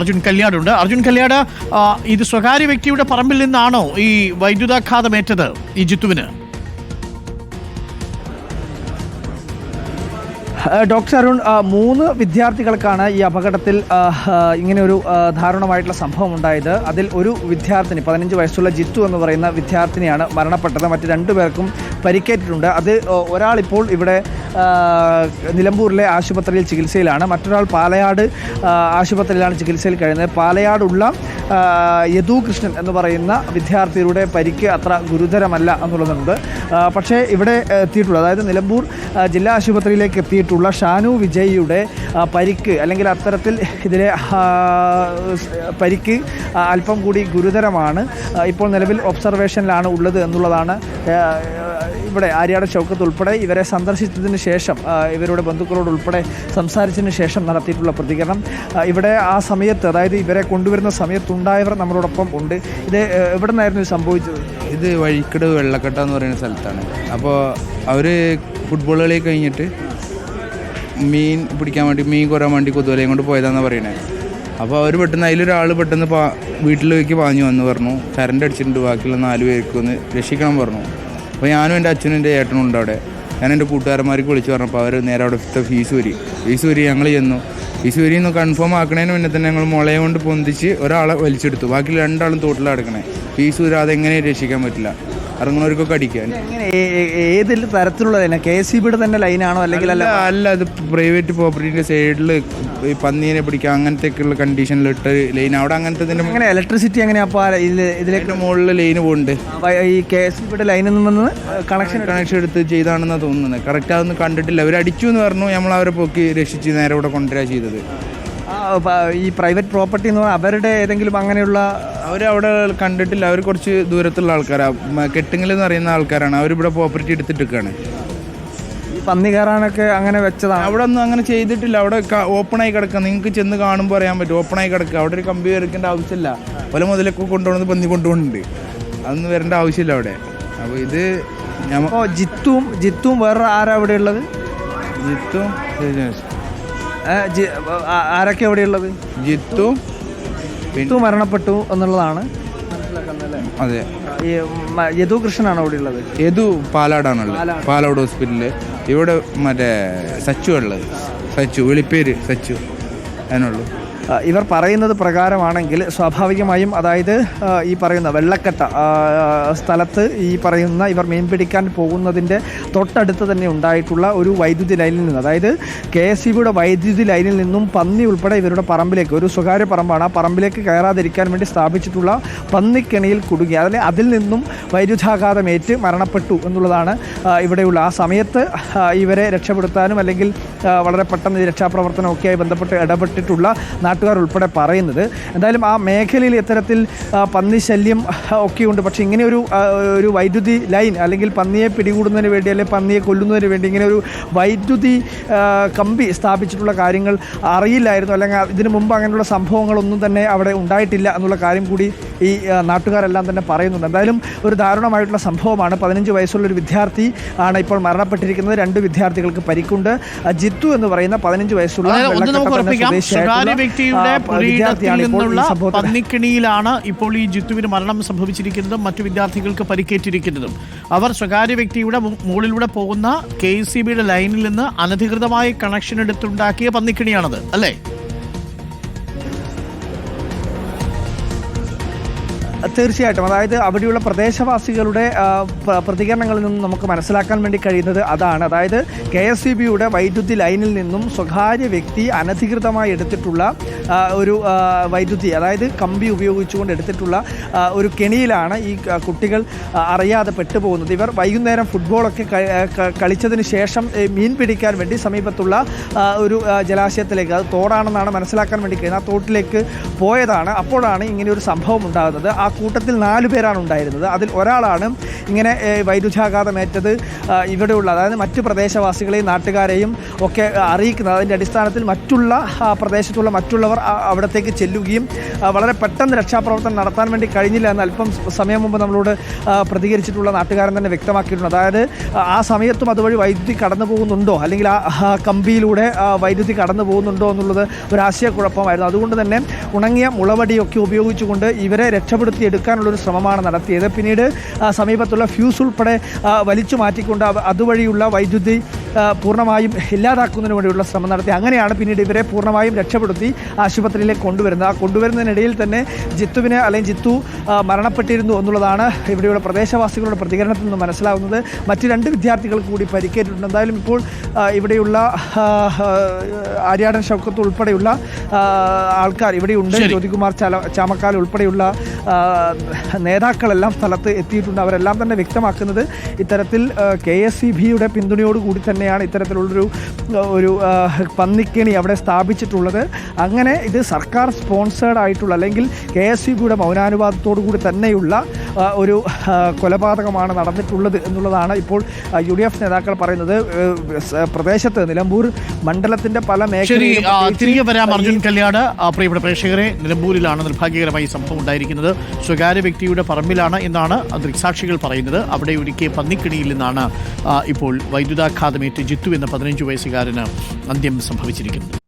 അർജുൻ കല്യാടുണ്ട്. അർജുൻ കല്യാട് ഇത് സ്വകാര്യ വ്യക്തിയുടെ പറമ്പിൽ നിന്നാണോ ഈ വൈദ്യുതാഘാതമേറ്റത് ഈ ജിത്തുവിന്? ഡോക്ടർ അരുൺ മൂന്ന് വിദ്യാർത്ഥികൾക്കാണ് ഈ അപകടത്തിൽ ഇങ്ങനെ ഒരു ദാരുണമായിട്ടുള്ള സംഭവം ഉണ്ടായത് അതിൽ ഒരു വിദ്യാർത്ഥിനി പതിനഞ്ച് വയസ്സുള്ള ജിത്തു എന്ന് പറയുന്ന വിദ്യാർത്ഥിനിയാണ് മരണപ്പെട്ടത്. മറ്റ് രണ്ടു പേർക്കും പരിക്കേറ്റിട്ടുണ്ട്. അത് ഒരാളിപ്പോൾ ഇവിടെ നിലമ്പൂരിലെ ആശുപത്രിയിൽ ചികിത്സയിലാണ്. മറ്റൊരാൾ പാലയാട് ആശുപത്രിയിലാണ് ചികിത്സയിൽ കഴിയുന്നത്. പാലയാടുള്ള യദുകൃഷ്ണൻ യദു കൃഷ്ണൻ എന്ന് പറയുന്ന വിദ്യാർത്ഥിയുടെ പരിക്ക് അത്ര ഗുരുതരമല്ല എന്നുള്ളതുണ്ട്. പക്ഷേ ഇവിടെ എത്തിയിട്ടുള്ള അതായത് നിലമ്പൂർ ജില്ലാ ആശുപത്രിയിലേക്ക് എത്തിയിട്ടുള്ള ഷാനു വിജയിയുടെ പരിക്ക് അല്ലെങ്കിൽ അത്തരത്തിൽ ഇതിലെ പരിക്ക് അല്പം കൂടി ഗുരുതരമാണ്. ഇപ്പോൾ നിലവിൽ ഒബ്സർവേഷനിലാണ് ഉള്ളത് എന്നുള്ളതാണ് ഇവിടെ ആര്യാട ചൗക്കത്ത് ഉൾപ്പെടെ ഇവരെ സന്ദർശിച്ചതിന് ശേഷം ഇവരുടെ ബന്ധുക്കളോട് ഉൾപ്പെടെ സംസാരിച്ചതിന് ശേഷം നടത്തിയിട്ടുള്ള പ്രതികരണം. ഇവിടെ ആ സമയത്ത് അതായത് ഇവരെ കൊണ്ടുവരുന്ന സമയത്തുണ്ടായവർ നമ്മളോടൊപ്പം ഉണ്ട്. ഇത് എവിടെ നിന്നായിരുന്നു സംഭവിച്ചത്? ഇത് വഴിക്കട് വെള്ളക്കെട്ട എന്ന് പറയുന്ന സ്ഥലത്താണ്. അപ്പോൾ അവർ ഫുട്ബോൾ കളി കഴിഞ്ഞിട്ട് മീൻ പിടിക്കാൻ വേണ്ടി മീൻ കുറാൻ വേണ്ടി കൊതുവലയും കൊണ്ട് പോയതാണെന്ന് പറയണേ. അപ്പോൾ അവർ പെട്ടെന്ന് അതിലൊരാൾ പെട്ടെന്ന് പാ വീട്ടിലേക്ക് പാഞ്ഞു വന്ന് പറഞ്ഞു കറണ്ട് അടിച്ചിട്ടുണ്ട് ബാക്കിയുള്ള നാല് പേർക്ക് ഒന്ന് രക്ഷിക്കണം പറഞ്ഞു. അപ്പോൾ ഞാനും എന്റെ അച്ഛനും എന്റെ ഏട്ടനും ഉണ്ട് അവിടെ. ഞാൻ എന്റെ കൂട്ടുകാരന്മാർക്ക് വിളിച്ച് പറഞ്ഞപ്പോൾ അവർ നേരെ അവിടെ ഫീസ് വരി. ഫീസ് ഞങ്ങൾ ചെന്നു. ഫീസ് വരി ഒന്ന് കൺഫേം ആക്കണേന് മുന്നേ തന്നെ ഞങ്ങൾ മുളയെ കൊണ്ട് പൊന്തിച്ച് ഒരാളെ വലിച്ചെടുത്തു. ബാക്കി രണ്ടാളും തോട്ടിലാണ് എടുക്കണേ ഫീസ് വരി അതെങ്ങനെ രക്ഷിക്കാൻ പറ്റില്ല. ഇറങ്ങുന്നവർക്കൊക്കെ അടിക്കാൻ. എങ്ങനെ? ഏ- ഏ- ഏതിൽ തരത്തിലുള്ള കെ എസ് സി ബിയുടെ തന്നെ ലൈനാണോ അല്ലെങ്കിൽ അല്ല അല്ല അത് പ്രൈവറ്റ് പ്രോപ്പർട്ടിന്റെ സൈഡിൽ ഈ പന്നീനെ അങ്ങനത്തെയൊക്കെയുള്ള കണ്ടീഷനിൽ ഇട്ട ലൈൻ അവിടെ അങ്ങനത്തെ അങ്ങനെ ഇലക്ട്രിസിറ്റി അപ്പോൾ ഇതിലേക്ക് മുകളിൽ ലൈന് പോകുന്നുണ്ട് ഈ കെ എസ് ബിയുടെ ലൈനിൽ നിന്ന് കണക്ഷൻ കണക്ഷൻ എടുത്ത് ചെയ്താണെന്നാണ് തോന്നുന്നത്. കറക്റ്റ് അതൊന്നും കണ്ടിട്ടില്ല. അവർ അടിച്ചു എന്ന് പറഞ്ഞു. നമ്മൾ അവരെ പൊക്കി രക്ഷിച്ച് നേരെ ഇവിടെ കൊണ്ടുവരാ ചെയ്തത്. ഈ പ്രൈവറ്റ് പ്രോപ്പർട്ടി എന്ന് പറഞ്ഞാൽ അവരുടെ ഏതെങ്കിലും അങ്ങനെയുള്ള അവർ അവിടെ കണ്ടിട്ടില്ല അവർ കുറച്ച് ദൂരത്തുള്ള ആൾക്കാരാണ് കെട്ടിങ്ങിൽ എന്ന് പറയുന്ന ആൾക്കാരാണ്. അവരിവിടെ പ്രോപ്പർട്ടി എടുത്തിട്ടൊക്കെയാണ് ഈ പന്നി കയറാനൊക്കെ അങ്ങനെ വെച്ചതാണ് അവിടെ ഒന്നും അങ്ങനെ ചെയ്തിട്ടില്ല. അവിടെ ഓപ്പണായി കിടക്കുക നിങ്ങൾക്ക് ചെന്ന് കാണുമ്പോൾ അറിയാൻ പറ്റും. ഓപ്പണായി കിടക്കുക അവിടെ ഒരു കമ്പി വരയ്ക്കേണ്ട ആവശ്യമില്ല. പല മുതലൊക്കെ കൊണ്ടുപോകുന്നത് പന്നി കൊണ്ടുപോകുന്നുണ്ട് അതൊന്നും വരേണ്ട ആവശ്യമില്ല അവിടെ. അപ്പോൾ ഇത് ഞാൻ ജിത്തും ജിത്തും വേറെ ആരാ അവിടെ ഉള്ളത്? ജിത്തും ആരൊക്കെ എവിടെയുള്ളത്? ഉള്ളത് ജിത്തു ജിത്തു മരണപ്പെട്ടു എന്നുള്ളതാണ്. അതെ. യദു കൃഷ്ണനാണ് അവിടെ ഉള്ളത് യദു പാലാടാണുള്ളത്. പാലാട് ഹോസ്പിറ്റലിൽ ഇവിടെ മറ്റേ സച്ചു ഉള്ളത് സച്ചു വെളിപ്പേര് സച്ചു. അതിനുള്ളൂ. ഇവർ പറയുന്നത് പ്രകാരമാണെങ്കിൽ സ്വാഭാവികമായും അതായത് ഈ പറയുന്ന വെള്ളക്കെട്ട സ്ഥലത്ത് ഈ പറയുന്ന ഇവർ മീൻ പിടിക്കാൻ പോകുന്നതിന്റെ തൊട്ടടുത്ത് തന്നെ ഉണ്ടായിട്ടുള്ള ഒരു വൈദ്യുതി ലൈനിൽ നിന്ന് അതായത് കെ എസ് ബിയുടെ വൈദ്യുതി ലൈനിൽ നിന്നും പന്നി ഉൾപ്പെടെ ഇവരുടെ പറമ്പിലേക്ക് ഒരു സ്വകാര്യ പറമ്പാണ് ആ പറമ്പിലേക്ക് കയറാതിരിക്കാൻ വേണ്ടി സ്ഥാപിച്ചിട്ടുള്ള പന്നിക്കെണിയിൽ കുടുങ്ങി അതിൽ അതിൽ നിന്നും വൈദ്യുതാഘാതമേറ്റ് മരണപ്പെട്ടു എന്നുള്ളതാണ് ഇവിടെയുള്ള ആ സമയത്ത് ഇവരെ രക്ഷപ്പെടുത്താനും അല്ലെങ്കിൽ വളരെ പെട്ടെന്ന് രക്ഷാപ്രവർത്തനമൊക്കെയായി ബന്ധപ്പെട്ട് ഇടപെട്ടിട്ടുള്ള നാട്ടുകാർ ഉൾപ്പെടെ പറയുന്നത്. എന്തായാലും ആ മേഖലയിൽ ഇത്തരത്തിൽ പന്നി ശല്യം ഒക്കെയുണ്ട്. പക്ഷേ ഇങ്ങനെ ഒരു ഒരു വൈദ്യുതി ലൈൻ അല്ലെങ്കിൽ പന്നിയെ പിടികൂടുന്നതിന് വേണ്ടി അല്ലെങ്കിൽ പന്നിയെ കൊല്ലുന്നതിന് വേണ്ടി ഇങ്ങനെ ഒരു വൈദ്യുതി കമ്പി സ്ഥാപിച്ചിട്ടുള്ള കാര്യങ്ങൾ അറിയില്ലായിരുന്നു. അല്ലെങ്കിൽ ഇതിനു മുമ്പ് അങ്ങനെയുള്ള സംഭവങ്ങളൊന്നും തന്നെ അവിടെ ഉണ്ടായിട്ടില്ല എന്നുള്ള കാര്യം കൂടി ഈ നാട്ടുകാരെല്ലാം തന്നെ പറയുന്നുണ്ട്. എന്തായാലും ഒരു ദാരുണമായിട്ടുള്ള സംഭവമാണ്. പതിനഞ്ച് വയസ്സുള്ള ഒരു വിദ്യാർത്ഥി ആണ് ഇപ്പോൾ മരണപ്പെട്ടിരിക്കുന്നത്. രണ്ട് വിദ്യാർത്ഥികൾക്ക് പരിക്കുണ്ട്. ജിത്തു എന്ന് പറയുന്ന പതിനഞ്ച് വയസ്സുള്ള സ്വദേശിയായിട്ടുള്ള, വ്യക്തിയുടെ പുരയിടത്തിൽ നിന്നുള്ള പന്നിക്കിണിയിലാണ് ഇപ്പോൾ ഈ ജിത്തുവിന് മരണം സംഭവിച്ചിരിക്കുന്നതും മറ്റു വിദ്യാർത്ഥികൾക്ക് പരിക്കേറ്റിരിക്കുന്നതും. അവർ സ്വകാര്യ വ്യക്തിയുടെ മുകളിലൂടെ പോകുന്ന കെ സി ബിയുടെ ലൈനിൽ നിന്ന് അനധികൃതമായി കണക്ഷൻ എടുത്തുണ്ടാക്കിയ പന്നിക്കിണിയാണത് അല്ലേ? തീർച്ചയായിട്ടും. അതായത് അവിടെയുള്ള പ്രദേശവാസികളുടെ പ്രതികരണങ്ങളിൽ നിന്നും നമുക്ക് മനസ്സിലാക്കാൻ വേണ്ടി കഴിയുന്നത് അതാണ്. അതായത് കെ എസ് സി ബിയുടെ വൈദ്യുതി ലൈനിൽ നിന്നും സ്വകാര്യ വ്യക്തി അനധികൃതമായി എടുത്തിട്ടുള്ള ഒരു വൈദ്യുതി അതായത് കമ്പി ഉപയോഗിച്ചുകൊണ്ട് എടുത്തിട്ടുള്ള ഒരു കെണിയിലാണ് ഈ കുട്ടികൾ അറിയാതെ പെട്ടുപോകുന്നത്. ഇവർ വൈകുന്നേരം ഫുട്ബോളൊക്കെ കളിച്ചതിന് ശേഷം മീൻ പിടിക്കാൻ വേണ്ടി സമീപത്തുള്ള ഒരു ജലാശയത്തിലേക്ക് അത് തോടാണെന്നാണ് മനസ്സിലാക്കാൻ വേണ്ടി കഴിയുന്നത്. ആ തോട്ടിലേക്ക് പോയതാണ്. അപ്പോഴാണ് ഇങ്ങനെ ഒരു സംഭവം ഉണ്ടാകുന്നത്. ആ കൂട്ടത്തിൽ നാല് പേരാണ് ഉണ്ടായിരുന്നത്. അതിൽ ഒരാളാണ് ഇങ്ങനെ വൈദ്യുതാഘാതമേറ്റത് ഇവിടെയുള്ള അതായത് മറ്റ് പ്രദേശവാസികളെയും നാട്ടുകാരെയും ഒക്കെ അറിയിക്കുന്നത്. അതിന്റെ അടിസ്ഥാനത്തിൽ മറ്റുള്ള പ്രദേശത്തുള്ള മറ്റുള്ളവർ അവിടത്തേക്ക് ചെല്ലുകയും വളരെ പെട്ടെന്ന് രക്ഷാപ്രവർത്തനം നടത്താൻ വേണ്ടി കഴിഞ്ഞില്ല എന്ന് അല്പം സമയം മുമ്പ് നമ്മളോട് പ്രതികരിച്ചിട്ടുള്ള നാട്ടുകാരൻ തന്നെ വ്യക്തമാക്കിയിട്ടുണ്ട്. അതായത് ആ, സമയത്തും അതുവഴി വൈദ്യുതി കടന്നു പോകുന്നുണ്ടോ? അല്ലെങ്കിൽ ആ കമ്പിയിലൂടെ വൈദ്യുതി കടന്നു പോകുന്നുണ്ടോ എന്നുള്ളത് ഒരു ആശയക്കുഴപ്പമായിരുന്നു. അതുകൊണ്ട് തന്നെ ഉണങ്ങിയ മുളവടിയൊക്കെ ഉപയോഗിച്ചുകൊണ്ട് ഇവരെ രക്ഷപ്പെടുത്തി എടുക്കാനുള്ളൊരു ശ്രമമാണ് നടത്തിയത്. പിന്നീട് സമീപത്തുള്ള ഫ്യൂസ് ഉൾപ്പെടെ വലിച്ചു മാറ്റിക്കൊണ്ട് അതുവഴിയുള്ള വൈദ്യുതി പൂർണമായും ഇല്ലാതാക്കുന്നതിന് വേണ്ടിയുള്ള ശ്രമം നടത്തി. അങ്ങനെയാണ് പിന്നീട് ഇവരെ പൂർണമായും രക്ഷപ്പെടുത്തി ആശുപത്രിയിലേക്ക് കൊണ്ടുവരുന്നത്. ആ കൊണ്ടുവരുന്നതിനിടയിൽ തന്നെ ജിത്തുവിനെ അല്ലെങ്കിൽ ജിത്തു മരണപ്പെട്ടിരുന്നു എന്നുള്ളതാണ് ഇവിടെയുള്ള പ്രദേശവാസികളുടെ പ്രതികരണത്തിൽ നിന്ന് മനസ്സിലാവുന്നത്. മറ്റ് രണ്ട് വിദ്യാർത്ഥികൾ കൂടി പരിക്കേറ്റിട്ടുണ്ട്. എന്തായാലും ഇപ്പോൾ ഇവിടെയുള്ള ആര്യാടൻ ഷൗക്കത്ത് ഉൾപ്പെടെയുള്ള ആൾക്കാർ ഇവിടെയുണ്ട്. ജ്യോതികുമാർ ചാല ചാമക്കാൽ ഉൾപ്പെടെയുള്ള നേതാക്കളെല്ലാം സ്ഥലത്ത് എത്തിയിട്ടുണ്ട്. അവരെല്ലാം തന്നെ വ്യക്തമാക്കുന്നത് ഇത്തരത്തിൽ കെ എസ് സി ബിയുടെ പിന്തുണയോടുകൂടി തന്നെയാണ് ഇത്തരത്തിലുള്ളൊരു ഒരു പന്നിക്കിണി അവിടെ സ്ഥാപിച്ചിട്ടുള്ളത്. അങ്ങനെ ഇത് സർക്കാർ സ്പോൺസേഡ് ആയിട്ടുള്ള അല്ലെങ്കിൽ കെ എസ് യു ബിയുടെ മൗനാനുവാദത്തോടു കൂടി തന്നെയുള്ള ഒരു കൊലപാതകമാണ് നടന്നിട്ടുള്ളത് എന്നുള്ളതാണ് ഇപ്പോൾ യു ഡി എഫ് നേതാക്കൾ പറയുന്നത്. പ്രദേശത്ത് നിലമ്പൂർ മണ്ഡലത്തിന്റെ പല മേഖലയിലും തിരികെ വരാം അർജുൻ കല്യാട്. പ്രിയപ്പെട്ട പ്രേക്ഷകരെ നിലമ്പൂരിലാണ് നിർഭാഗ്യകരമായി സംഭവം ഉണ്ടായിരിക്കുന്നത്. സ്വകാര്യ വ്യക്തിയുടെ പറമ്പിലാണ് എന്നാണ് ദൃക്സാക്ഷികൾ പറയുന്നത്. അവിടെ ഒരുക്കിയ പന്നിക്കിണിയിൽ നിന്നാണ് ഇപ്പോൾ വൈദ്യുതാഘാതമേറ്റ് ജിത്തു എന്ന പതിനഞ്ച് വയസ്സുകാരന് അന്ത്യം സംഭവിച്ചിരിക്കുന്നത്